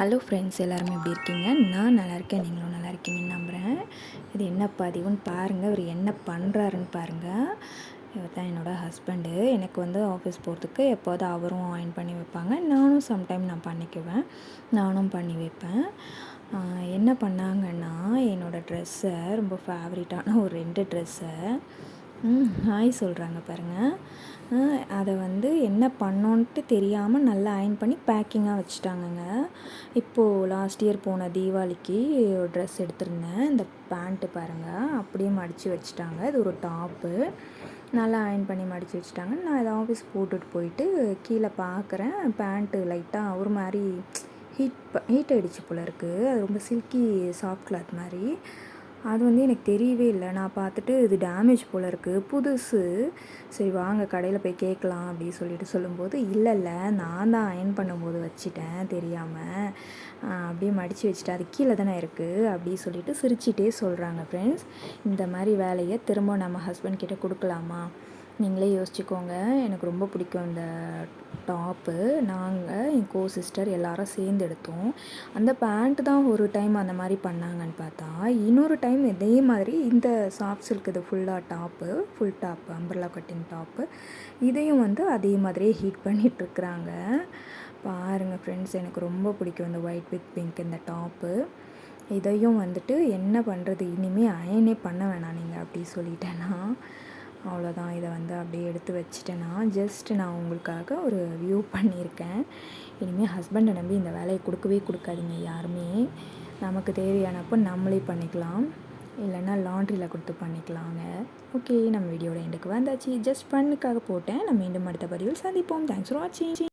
Hello friends எல்லாருமே எப்படி இருக்கீங்க? நான் நல்லா இருக்கேன். நீங்களும் நல்லா இருக்கீங்கன்னு நம்புகிறேன் இது என்ன பதிவுன்னு பாருங்கள் இவர் என்ன பண்ணுறாருன்னு பாருங்கள் இவர் தான் என்னோடய ஹஸ்பண்டு எனக்கு வந்து ஆஃபீஸ் போகிறதுக்கு எப்போதும் அவரும் ஆயின் பண்ணி வைப்பாங்க. நானும் சம்டைம் நான் பண்ணிக்குவேன். நானும் பண்ணி வைப்பேன். என்ன பண்ணாங்கன்னா என்னோடய ட்ரெஸ்ஸை ரொம்ப ஃபேவரட்டான ஒரு ரெண்டு ட்ரெஸ்ஸை ஹாய் சொல்கிறாங்க பாருங்கள் அதை வந்து என்ன பண்ணோன்ட்டு தெரியாமல் நல்லா அயன் பண்ணி பேக்கிங்காக வச்சுட்டாங்கங்க. இப்போது லாஸ்ட் இயர் போன தீபாவளிக்கு ஒரு ட்ரெஸ் எடுத்திருந்தேன். இந்த பேண்ட்டு பாருங்கள் அப்படியே மடித்து வச்சுட்டாங்க. இது ஒரு டாப்பு நல்லா அயன் பண்ணி மடித்து வச்சுட்டாங்க. நான் இதை ஆஃபீஸ் போட்டுட்டு போயிட்டு கீழே பார்க்குறேன் பேண்ட்டு லைட்டாக ஒரு மாதிரி ஹீட் ஹீட் ஆகிடுச்சு போல் இருக்குது அது ரொம்ப சில்கி சாஃப்ட் கிளாத் மாதிரி. அது வந்து எனக்கு தெரியவே இல்லை. நான் பார்த்துட்டு இது டேமேஜ் போல் இருக்குது புதுசு. சரி வாங்க கடையில் போய் கேட்கலாம் அப்படின்னு சொல்லிட்டு சொல்லும்போது இல்லை இல்லை நான் தான் அயன் பண்ணும்போது வச்சிட்டேன் தெரியாமல் அப்படியே மடித்து வச்சுட்டேன். அது கீழே தானே இருக்குது அப்படி சொல்லிட்டு சிரிச்சிட்டே சொல்கிறாங்க ஃப்ரெண்ட்ஸ் இந்த மாதிரி வேலையை திரும்ப நம்ம ஹஸ்பண்ட் கிட்டே கொடுக்கலாமா? நீங்களே யோசிச்சுக்கோங்க. எனக்கு ரொம்ப பிடிக்கும் இந்த டாப்பு. நாங்கள் என் கோ சிஸ்டர் எல்லாரும் சேர்ந்து எடுத்தோம். அந்த பேண்ட்டு தான் ஒரு டைம் அந்த மாதிரி பண்ணாங்கன்னு பார்த்தா இன்னொரு டைம் இதே மாதிரி இந்த சாஃப்ட் சில்க் இது ஃபுல்லாக top full top umbrella cutting top இதையும் வந்து அதே மாதிரியே ஹீட் பண்ணிகிட்ருக்குறாங்க பாருங்கள் ஃப்ரெண்ட்ஸ் எனக்கு ரொம்ப பிடிக்கும் இந்த ஒயிட் வித் பிங்க் இந்த டாப்பு இதையும் வந்துட்டு என்ன பண்ணுறது இனிமேல் அயனே பண்ண வேணாம் நீங்கள் அப்படி சொல்லிட்டேன்னா. அவ்வளோதான். இதை வந்து அப்படியே எடுத்து வச்சுட்டேன்னா ஜஸ்ட் நான் உங்களுக்காக ஒரு வியூ பண்ணியிருக்கேன். இனிமேல் ஹஸ்பண்டை நம்பி இந்த வேலையை கொடுக்கவே கொடுக்காதீங்க யாருமே. நமக்கு தேவையானப்போ நம்மளே பண்ணிக்கலாம். இல்லைன்னா லாண்ட்ரியில் கொடுத்து பண்ணிக்கலாங்க. ஓகே நம்ம வீடியோட எண்டுக்கு வந்தாச்சு. ஜஸ்ட் பண்ணுக்காக போட்டேன். நம்ம மீண்டும் அடுத்த பதிவில் சந்திப்போம். தேங்க்ஸ் ஃபார் வாட்சிங்